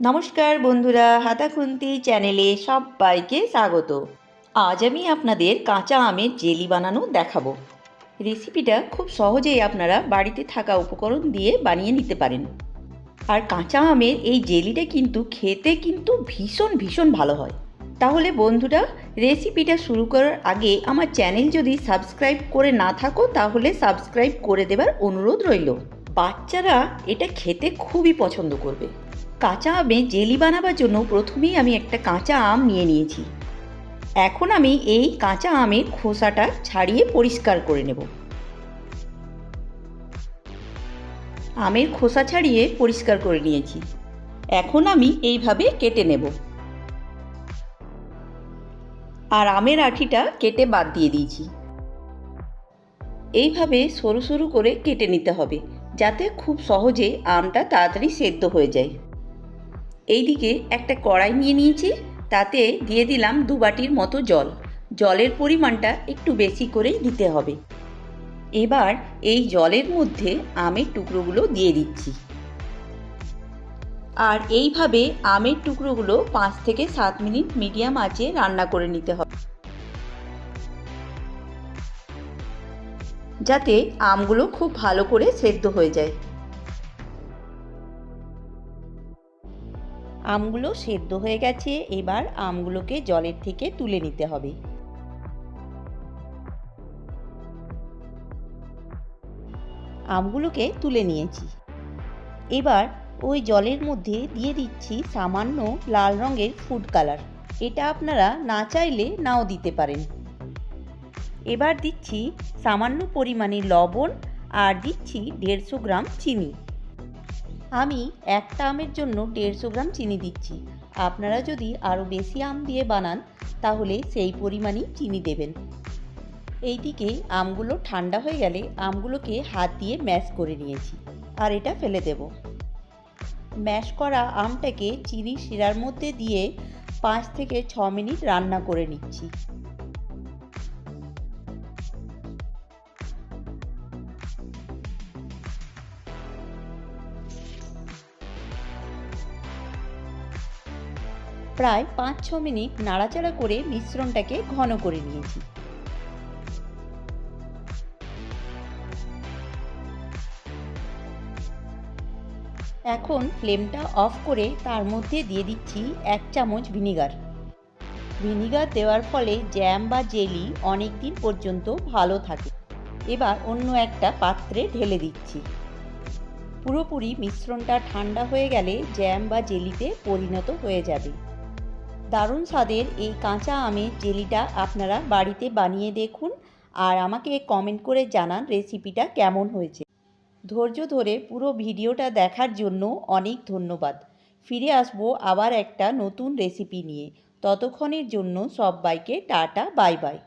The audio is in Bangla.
নমস্কার বন্ধুরা, হাতাখুন্তি চ্যানেলে সবাইকে স্বাগত। আজ আমি আপনাদের কাঁচা আমের জেলি বানানো দেখাবো। রেসিপিটা খুব সহজেই আপনারা বাড়িতে থাকা উপকরণ দিয়ে বানিয়ে নিতে পারেন। আর কাঁচা আমের এই জেলিটা কিন্তু খেতে কিন্তু ভীষণ ভীষণ ভালো হয়। তাহলে বন্ধুরা, রেসিপিটা শুরু করার আগে আমার চ্যানেল যদি সাবস্ক্রাইব করে না থাকো, তাহলে সাবস্ক্রাইব করে দেবার অনুরোধ রইল। বাচ্চারা এটা খেতে খুবই পছন্দ করবে। কাঁচা আমে জেলি বানাবার জন্য প্রথমেই আমি একটা কাঁচা আম নিয়ে নিয়েছি। এখন আমি এই কাঁচা আমের খোসাটা ছাড়িয়ে পরিষ্কার করে নেব। আমের খোসা ছাড়িয়ে পরিষ্কার করে নিয়েছি। এখন আমি এইভাবে কেটে নেব। আর আমের আঠিটা কেটে বাদ দিয়ে দিয়েছি। এইভাবে সরু সরু করে কেটে নিতে হবে, যাতে খুব সহজে আমটা তাড়াতাড়ি সেদ্ধ হয়ে যায়। এইদিকে একটা কড়াই নিয়ে নিয়েছি, তাতে দিয়ে দিলাম দু বাটির মতো জল। জলের পরিমাণটা একটু বেশি করেই দিতে হবে। এবার এই জলের মধ্যে আমের টুকরোগুলো দিয়ে দিচ্ছি। আর এইভাবে আমের টুকরোগুলো পাঁচ থেকে সাত মিনিট মিডিয়াম আঁচে রান্না করে নিতে হবে। যাতে আমগুলো খুব ভালো করে সেদ্ধ হয়ে যায়। আমগুলো সেদ্ধ হয়ে গেছে, এবার আমগুলোকে জলের থেকে তুলে নিতে হবে। আমগুলোকে তুলে নিয়েছি। এবার ওই জলের মধ্যে দিয়ে দিচ্ছি সামান্য লাল রঙের ফুড কালার। এটা আপনারা না চাইলে নাও দিতে পারেন। এবার দিচ্ছি সামান্য পরিমাণে লবণ আর দিচ্ছি দেড়শো গ্রাম চিনি। আমি একটা আমের জন্য দেড়শো গ্রাম চিনি দিচ্ছি। আপনারা যদি আরও বেশি আম দিয়ে বানান, তাহলে সেই পরিমাণই চিনি দেবেন। এইদিকে আমগুলো ঠান্ডা হয়ে গেলে আমগুলোকে হাত দিয়ে ম্যাশ করে নিয়েছি, আর এটা ফেলে দেব। ম্যাশ করা আমটাকে চিনি শিরার মধ্যে দিয়ে পাঁচ থেকে ছ মিনিট রান্না করে নিচ্ছি। প্রায় পাঁচ ছ মিনিট নাড়াচাড়া করে মিশ্রণটাকে ঘন করে নিয়েছি। এখন ফ্লেমটা অফ করে তার মধ্যে দিয়ে দিচ্ছি এক চামচ ভিনিগার। ভিনিগার দেওয়ার ফলে জ্যাম বা জেলি অনেক দিন পর্যন্ত ভালো থাকে। এবার অন্য একটা পাত্রে ঢেলে দিচ্ছি। পুরোপুরি মিশ্রণটা ঠান্ডা হয়ে গেলে জ্যাম বা জেলিতে পরিণত হয়ে যাবে। দারুণ স্বাদের এই কাঁচা আমের জেলিটা আপনারা বাড়িতে বানিয়ে দেখুন আর আমাকে কমেন্ট করে জানান রেসিপিটা কেমন হয়েছে। ধৈর্য ধরে পুরো ভিডিওটা দেখার জন্য অনেক ধন্যবাদ। ফিরে আসব আবার একটা নতুন রেসিপি নিয়ে। ততক্ষণের জন্য সবাইকে টাটা বাই বাই